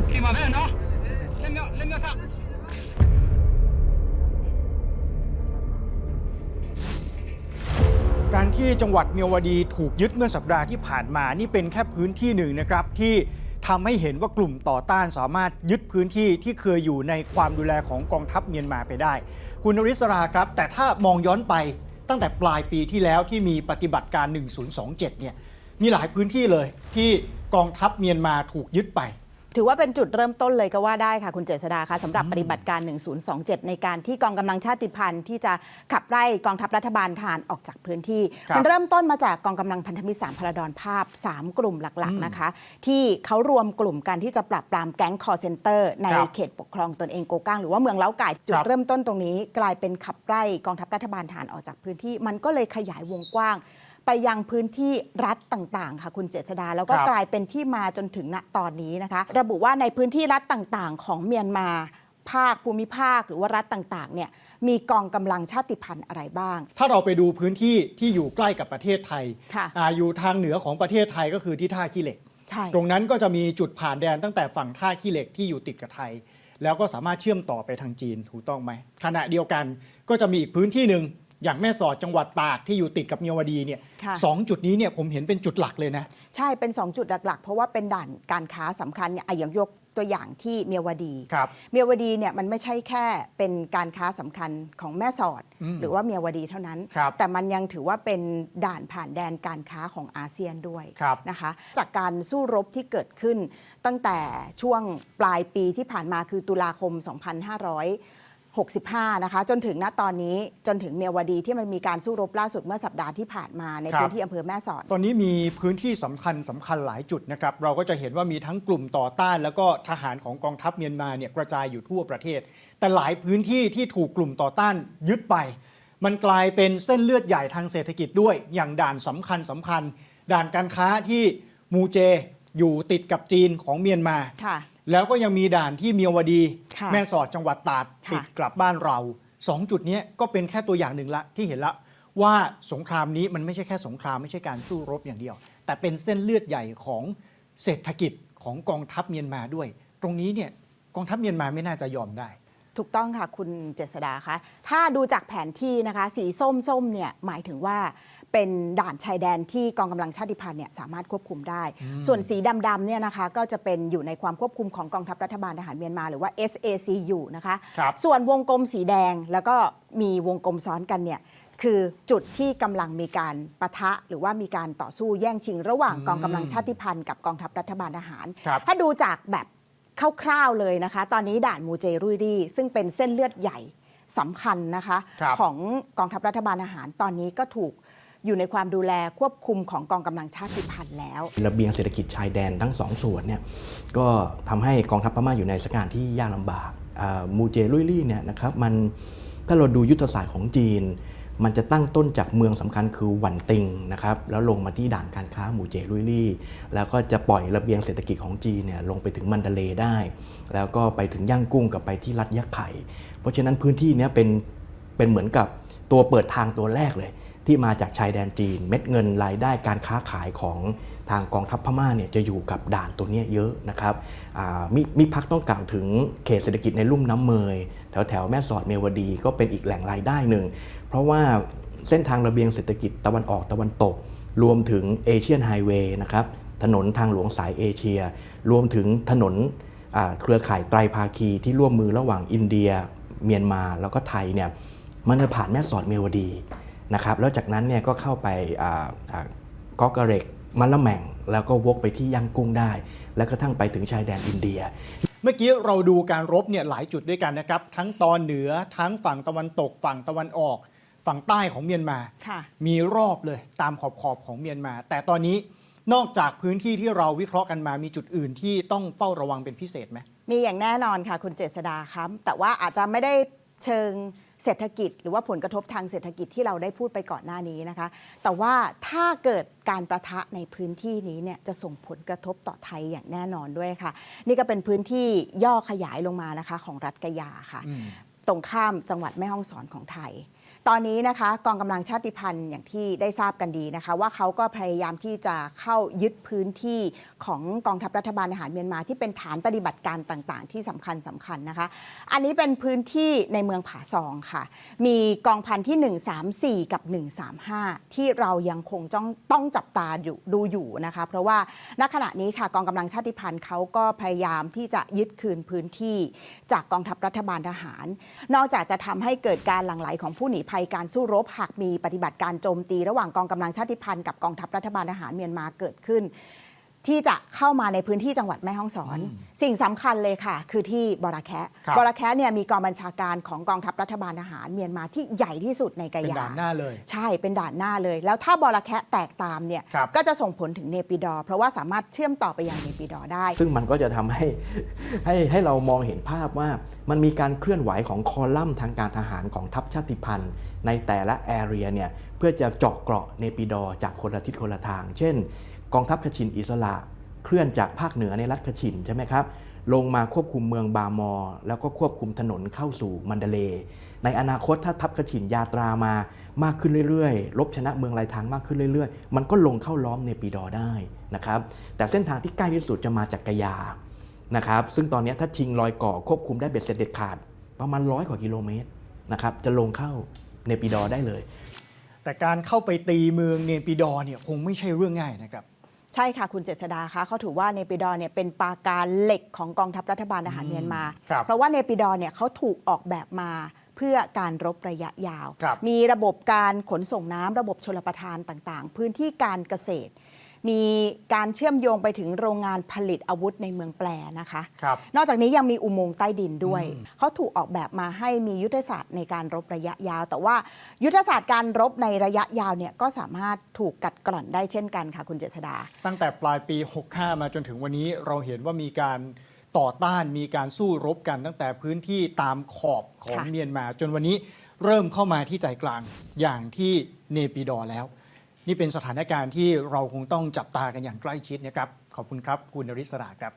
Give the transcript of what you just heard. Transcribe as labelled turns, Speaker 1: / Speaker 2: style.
Speaker 1: primavera, no? Let me, le mio
Speaker 2: การที่จังหวัดเมียวดีถูกยึดเมื่อสัปดาห์ที่ผ่านมา นี่เป็นแค่พื้นที่หนึ่งนะครับ ที่ทำให้เห็นว่ากลุ่มต่อต้านสามารถยึดพื้นที่ที่เคยอยู่ในความดูแลของกองทัพเมียนมาไปได้ คุณนริศราครับ แต่ถ้ามองย้อนไปตั้งแต่ปลายปีที่แล้วที่มีปฏิบัติการ 1027 เนี่ยมีหลายพื้นที่เลยที่กองทัพเมียนมาถูกยึดไป
Speaker 3: ถือว่าเป็นจุดเริ่มต้นเลยก็ว่าได้ค่ะคุณเจษดาคะสำหรับปฏิบัติการ 1027 ในการที่กองกำลังชาติพันธุ์ที่จะขับไล่กองทัพรัฐบาลทหารออกจากพื้นที่
Speaker 2: ครับ
Speaker 3: มันเริ่มต้นมาจากกองกำลังพันธมิตรสามพลดรภาพ 3 กลุ่มหลักๆนะคะ ที่เขารวมกลุ่มกันที่จะปราบปรามแก๊งคอร์เซนเตอร์ ใน
Speaker 2: ครับ
Speaker 3: เขตปกครองตนเองโกก้างหรือว่าเมืองเล้าไก่จุด
Speaker 2: ครับ
Speaker 3: เริ่มต้นตรงนี้ กลายเป็นขับไล่กองทัพรัฐบาลทหารออกจากพื้นที่ มันก็เลยขยายวงกว้าง ไปยังพื้นที่รัฐต่างๆ ค่ะคุณเจษดาแล้วก็
Speaker 2: ครับ
Speaker 3: กลายเป็นที่มาจนถึงณตอนนี้นะคะ ระบุว่าในพื้นที่รัฐต่างๆ ของเมียนมา ภาคภูมิภาคหรือว่ารัฐต่างๆเนี่ยมีกองกำลังชาติพันธุ์อะไรบ้าง
Speaker 2: ถ้าเราไปดูพื้นที่ที่อยู่ใกล้กับประเทศไทย
Speaker 3: ค่ะ
Speaker 2: อาอยู่ทางเหนือของประเทศไทยก็คือที่ท่าขี้เหล็ก
Speaker 3: ใช่
Speaker 2: ตรงนั้นก็จะมีจุดผ่านแดนตั้งแต่ฝั่งท่าขี้เหล็กที่อยู่ติดกับไทย แล้วก็สามารถเชื่อมต่อไปทางจีนถูกต้องไหมขณะเดียวกันก็จะมีอีกพื้นที่หนึ่ง อย่างแม่สอดจังหวัดตากที่อยู่ติดกับเมียวดีเนี่ย
Speaker 3: ค่ะ
Speaker 2: สองจุดนี้เนี่ยผมเห็นเป็นจุดหลักเลยนะ
Speaker 3: ใช่เป็น 2 จุดหลักๆ เพราะว่าเป็นด่านการค้าสำคัญเนี่ยอะอย่างยกตัวอย่างที่เมียวดี
Speaker 2: ครับ
Speaker 3: เมียวดีเนี่ยมันไม่ใช่แค่เป็นการค้าสำคัญของแม่สอด
Speaker 2: อืม
Speaker 3: หรือว่าเมียวดีเท่านั้น
Speaker 2: ครับ
Speaker 3: แต่มันยังถือว่าเป็นด่านผ่านแดนการค้าของอาเซียนด้วย
Speaker 2: ครับ
Speaker 3: นะคะ จากการสู้รบที่เกิดขึ้นตั้งแต่ช่วงปลายปีที่ผ่านมาคือตุลาคม 2565 นะคะ จนถึงณตอนนี้จนถึงเมียวดีที่มันมีการสู้รบล่าสุดเมื่อสัปดาห์ที่ผ่านมาใน
Speaker 2: ครับ
Speaker 3: พื้นที่อำเภอแม่สอด
Speaker 2: ตอนนี้มีพื้นที่สำคัญสำคัญหลายจุดนะครับ เราก็จะเห็นว่ามีทั้งกลุ่มต่อต้าน แล้วก็ทหารของกองทัพเมียนมาเนี่ยกระจายอยู่ทั่วประเทศ แต่หลายพื้นที่ที่ถูกกลุ่มต่อต้านยึดไป มันกลายเป็นเส้นเลือดใหญ่ทางเศรษฐกิจด้วย อย่างด่านสำคัญสำคัญ ด่านการค้าที่มูเจอยู่ติดกับจีนของเมียนมา
Speaker 3: ค่ะ
Speaker 2: แล้วก็ยังมีด่านที่เมียวดี
Speaker 3: ค่ะ
Speaker 2: แม่สอดจังหวัดตราด
Speaker 3: ค่ะ
Speaker 2: ติดกลับบ้านเราสองจุดเนี้ยก็เป็นแค่ตัวอย่างหนึ่งละที่เห็นละว่าสงครามนี้มันไม่ใช่แค่สงครามไม่ใช่การสู้รบอย่างเดียว แต่เป็นเส้นเลือดใหญ่ของเศรษฐกิจของกองทัพเมียนมาด้วย ตรงนี้เนี่ยกองทัพเมียนมาไม่น่าจะยอมได้
Speaker 3: ถูกต้องค่ะ คุณเจษดาคะถ้าดูจากแผนที่นะคะ สีส้มๆเนี่ยหมายถึงว่า เป็นด่านชายแดนที่กองกำลังชาติพันธุ์เนี่ยสามารถควบคุมได้ ส่วนสีดำๆเนี่ยนะคะก็จะเป็นอยู่ในความควบคุมของกองทัพรัฐบาลทหารเมียนมาหรือว่า SACU นะคะ
Speaker 2: ครับ
Speaker 3: ส่วนวงกลมสีแดงแล้วก็มีวงกลมซ้อนกันเนี่ยคือจุดที่กำลังมีการปะทะหรือว่ามีการต่อสู้แย่งชิง ระหว่างกองกำลังชาติพันธุ์กับกองทัพรัฐบาลทหาร
Speaker 2: ครับ
Speaker 3: ถ้าดูจากแบบคร่าวๆเลยนะคะ ตอนนี้ด่านมูเจรุยรีซึ่งเป็นเส้นเลือดใหญ่สำคัญนะคะ
Speaker 2: ครับ
Speaker 3: ของกองทัพรัฐบาลทหารตอนนี้ก็ถูก อยู่ในความดูแลควบคุมของกองกำลังชาติพันธุ์แล้ว
Speaker 4: ระเบียงเศรษฐกิจชายแดนทั้งสองส่วนเนี่ยก็ทำให้กองทัพพม่าอยู่ในสถานการณ์ที่ยากลำบากมูเจลุยลี่เนี่ยนะครับมันถ้าเราดูยุทธศาสตร์ของจีน มันจะตั้งต้นจากเมืองสำคัญคือหวันติงนะครับแล้วลงมาที่ด่านการค้ามูเจลุยลี่ แล้วก็จะปล่อยระเบียงเศรษฐกิจของจีนเนี่ยลงไปถึงมันดาเลได้ แล้วก็ไปถึงย่างกุ้งกับไปที่รัฐยักษ์ไข่ เพราะฉะนั้นพื้นที่นี้เป็นเป็นเหมือนกับตัวเปิดทางตัวแรกเลย ที่มาจากชายแดนจีน เม็ดเงินรายได้การค้าขายของทางกองทัพพม่าเนี่ยจะอยู่กับด่านตัวนี้เยอะนะครับมิมิพักต้องกล่าวถึงเขตเศรษฐกิจในลุ่มน้ำเมย แถวแถวแม่สอดเมวดีก็เป็นอีกแหล่งรายได้หนึ่ง เพราะว่าเส้นทางระเบียงเศรษฐกิจตะวันออกตะวันตก รวมถึงเอเชียนไฮเวย์นะครับถนนทางหลวงสายเอเชีย รวมถึงถนนเครือข่ายไตรภาคีที่ร่วมมือระหว่างอินเดีย เมียนมาแล้วก็ไทยเนี่ยมันจะผ่านแม่สอดเมวดี นะครับแล้วจากนั้นเนี่ยก็เข้าไปอ่าอ่ากอกกระเรกมะละแม่งแล้วก็วกไปที่ย่างกุ้งได้ แล้วก็ทั้งไปถึงชายแดนอินเดีย
Speaker 2: เมื่อกี้เราดูการรบเนี่ยหลายจุดด้วยกันนะครับ ทั้งตอนเหนือทั้งฝั่งตะวันตก ฝั่งตะวันออก ฝั่งใต้ของเมียนมา
Speaker 3: ค่ะ
Speaker 2: มีรอบเลยตามขอบขอบๆของเมียนมา แต่ตอนนี้นอกจากพื้นที่ที่เราวิเคราะห์กันมามีจุดอื่นที่ต้องเฝ้าระวังเป็นพิเศษไหม
Speaker 3: มีอย่างแน่นอนค่ะคุณเจษดาครับแต่ว่าอาจจะไม่ได้ เชิงเศรษฐกิจ หรือว่าผลกระทบทางเศรษฐกิจที่เราได้พูดไปก่อนหน้านี้นะคะ แต่ว่าถ้าเกิดการประทะในพื้นที่นี้เนี่ยจะส่งผลกระทบต่อไทยอย่างแน่นอนด้วยค่ะ นี่ก็เป็นพื้นที่ย่อขยายลงมานะคะของรัฐกะยาค่ะ ตรงข้ามจังหวัดแม่ฮ่องสอนของไทย ตอนนี้นะคะกองกำลังชาติพันธุ์อย่างที่ได้ทราบกันดีนะคะ ว่าเขาก็พยายามที่จะเข้ายึดพื้นที่ของกองทัพรัฐบาลทหารเมียนมาที่เป็นฐานปฏิบัติการต่างๆ ที่สำคัญสำคัญนะคะ อันนี้เป็นพื้นที่ในเมืองผาซองค่ะ มีกองพันที่ 134 กับ 135 ที่เรายังคงจ้องต้องจับตาอยู่ดูอยู่นะคะ เพราะว่าณขณะนี้ค่ะกองกำลังชาติพันธุ์เขาก็พยายามที่จะยึดคืนพื้นที่ จากกองทัพรัฐบาลทหาร นอกจากจะทำให้เกิดการหลั่งไหลของผู้หนีภัยการสู้รบหากมีปฏิบัติการโจมตี ระหว่างกองกำลังชาติพันธุ์กับกองทัพรัฐบาลทหารเมียนมาเกิดขึ้น ที่จะเข้ามาในพื้นที่จังหวัดแม่ฮ่องสอน สิ่งสำคัญเลยค่ะ คือที่บอระแคะ
Speaker 2: ครับ
Speaker 3: บอระแคะเนี่ยมีกองบัญชาการของกองทัพรัฐบาลทหารเมียนมาที่ใหญ่ที่สุดในกะ
Speaker 2: เป็น
Speaker 3: ยา
Speaker 2: ด่านหน้าเลย
Speaker 3: ใช่เป็นด่านหน้าเลย แล้วถ้าบอระแคะแตกตามเนี่ย
Speaker 2: ครับ
Speaker 3: ก็จะส่งผลถึงเนปิดอร์เพราะว่าสามารถเชื่อมต่อไปยังเนปิดอร์ได้
Speaker 4: ซึ่งมันก็จะทำให้ให้ให้เรามองเห็นภาพว่ามันมีการเคลื่อนไหวของคอลัมน์ทางการทหารของทัพชาติพันธุ์ ในแต่ละแอเรียเนี่ยเพื่อจะเจาะเกราะเนปิดอร์จากคนละทิศคนละทาง เช่น กองทัพคชินอิสระเคลื่อนจากภาคเหนือในรัฐคชินใช่ไหมครับลงมาควบคุมเมืองบามอ แล้วก็ควบคุมถนนเข้าสู่มันเดเล ในอนาคตถ้าทัพคชินยาตรามามากขึ้นเรื่อยๆลบชนะเมืองลายทางมากขึ้นเรื่อยๆ มันก็ลงเข้าล้อมเนปิดอได้นะครับแต่เส้นทางที่ใกล้ที่สุดจะมาจากกะยานะครับซึ่งตอนนี้ถ้าชิงรอยก่อควบคุมได้เบ็ดเสร็จเด็ดขาด ประมาณร้อยกว่ากิโลเมตรนะครับจะลงเข้าเนปิดอได้เลย
Speaker 2: แต่การเข้าไปตีเมืองเนปิดอเนี่ยคงไม่ใช่เรื่องง่ายนะครับ
Speaker 3: ใช่ค่ะคุณเจษดาคะเขาถือว่าเนปิดอร์เนี่ยเป็นปราการเหล็กของกองทัพรัฐบาลทหารเมียนมา
Speaker 2: ครับ
Speaker 3: เพราะว่าเนปิดอร์เนี่ยเขาถูกออกแบบมาเพื่อการรบระยะยาว
Speaker 2: ครับ
Speaker 3: มีระบบการขนส่งน้ำระบบชลประทานต่างๆ พื้นที่การเกษตร มีการเชื่อมโยงไปถึงโรงงานผลิตอาวุธในเมืองแปรนะคะ
Speaker 2: ครับ
Speaker 3: นอกจากนี้ยังมีอุโมงค์ใต้ดินด้วย เขาถูกออกแบบมาให้มียุทธศาสตร์ในการรบระยะยาว แต่ว่ายุทธศาสตร์การรบในระยะยาวเนี่ยก็สามารถถูกกัดกร่อนได้เช่นกันค่ะคุณเจษดา
Speaker 2: ตั้งแต่ปลายปี 65 มาจนถึงวันนี้เราเห็นว่ามีการต่อต้านมีการสู้รบกันตั้งแต่พื้นที่ตามขอบของ
Speaker 3: ค่ะ
Speaker 2: เมียนมา จนวันนี้เริ่มเข้ามาที่ใจกลางอย่างที่เนปิดอร์แล้ว นี่เป็นสถานการณ์ที่เราคงต้องจับตากันอย่างใกล้ชิดนะครับ ขอบคุณครับ คุณนริศราครับ